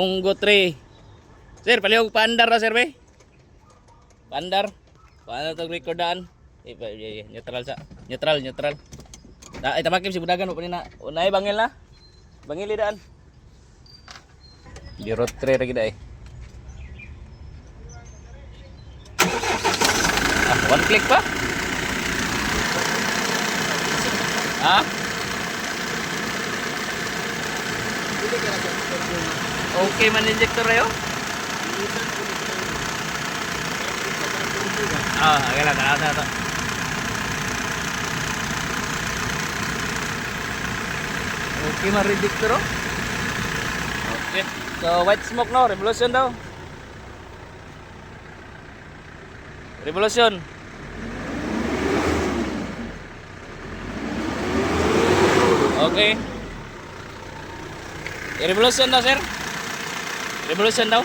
Munggo 3. Sir, palihog paandar na sir be. Paandar. Paano to recordaan? Eh, eh, eh, neutral sa. Neutral, neutral. Da, ay tamakim si budagan mo pa na. Unay bangil na. Bangil daan. Biro 3 lagi dai. Ah, one click pa? Ha? Okay man injector ayo? Ah, okay lang, tanaw na to. Okay man injector oh. Okay. So white smoke no, revolution daw. Revolution. Okay. Revolution daw, sir. Revolution daw.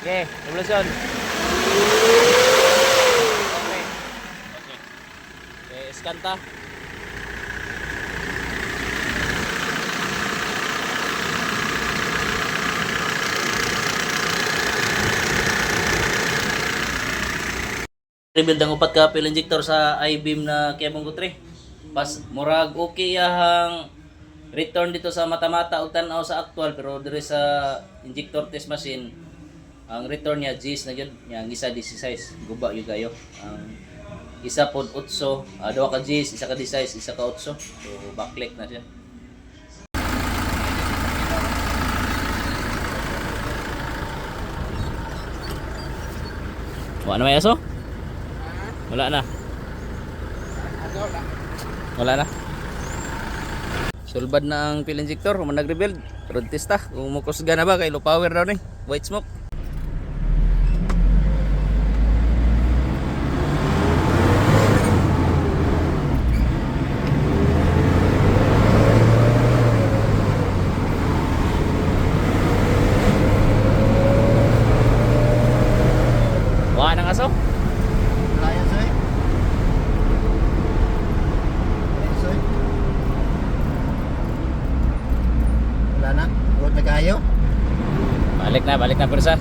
Okay, revolution. Okay. Okay. Okay, rebuild ang upat ka pill injector sa I-beam na Kiabong 3. Pas murag okay yahang return dito sa mata-mata ug tan-aw sa actual pero dire sa injector test machine ang return niya G's na gyud nya ang isa 16 guba yung gayo ang isa pod 8 uh, duha ka G's isa ka 16 isa ka 8 so backlick na siya. Wala na may aso? Wala na. Wala na. Sulbad na ang pill injector kung nag-rebuild. Road test ta. Kung mukusga na ba kay low power daw ni. White smoke. Wala nang aso? Wala yan, Soy. Ayan, Soy. Wala na. Kayo. Balik na, balik na persa.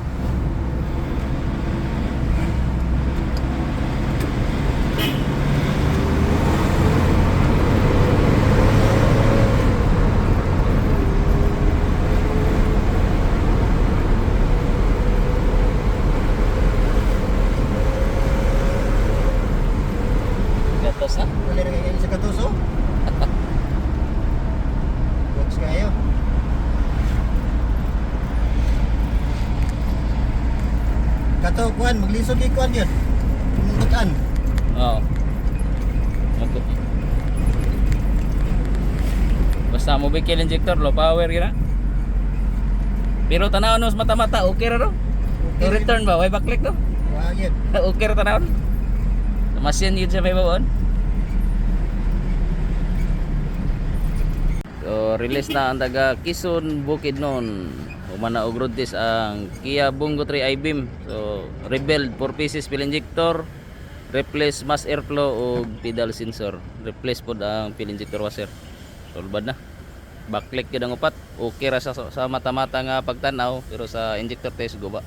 Gatos na. Wala na kayo sa katuso. Huwag kayo. Kato, kuan, maglisod kay kuan yun. Tumututan. Oo. Mag- Basta mo kill injector, low power gina. Pero tanaw nos mata-mata, okay ra ro. Yung return ba, way backlick to. Wag yun. okay ra tanaw. Masin yun sa may bawon. So, release na ang taga Quezon Bukidnon. Humana og road test ang Kia Bungo 3 i-beam. So, rebuild 4 pieces pill injector, replace mass airflow ug pedal sensor. Replace pod ang pill injector washer. Solbad na. Backlick gyud ang upat. Okay ra sa, sa mata-mata nga pagtanaw pero sa injector test guba.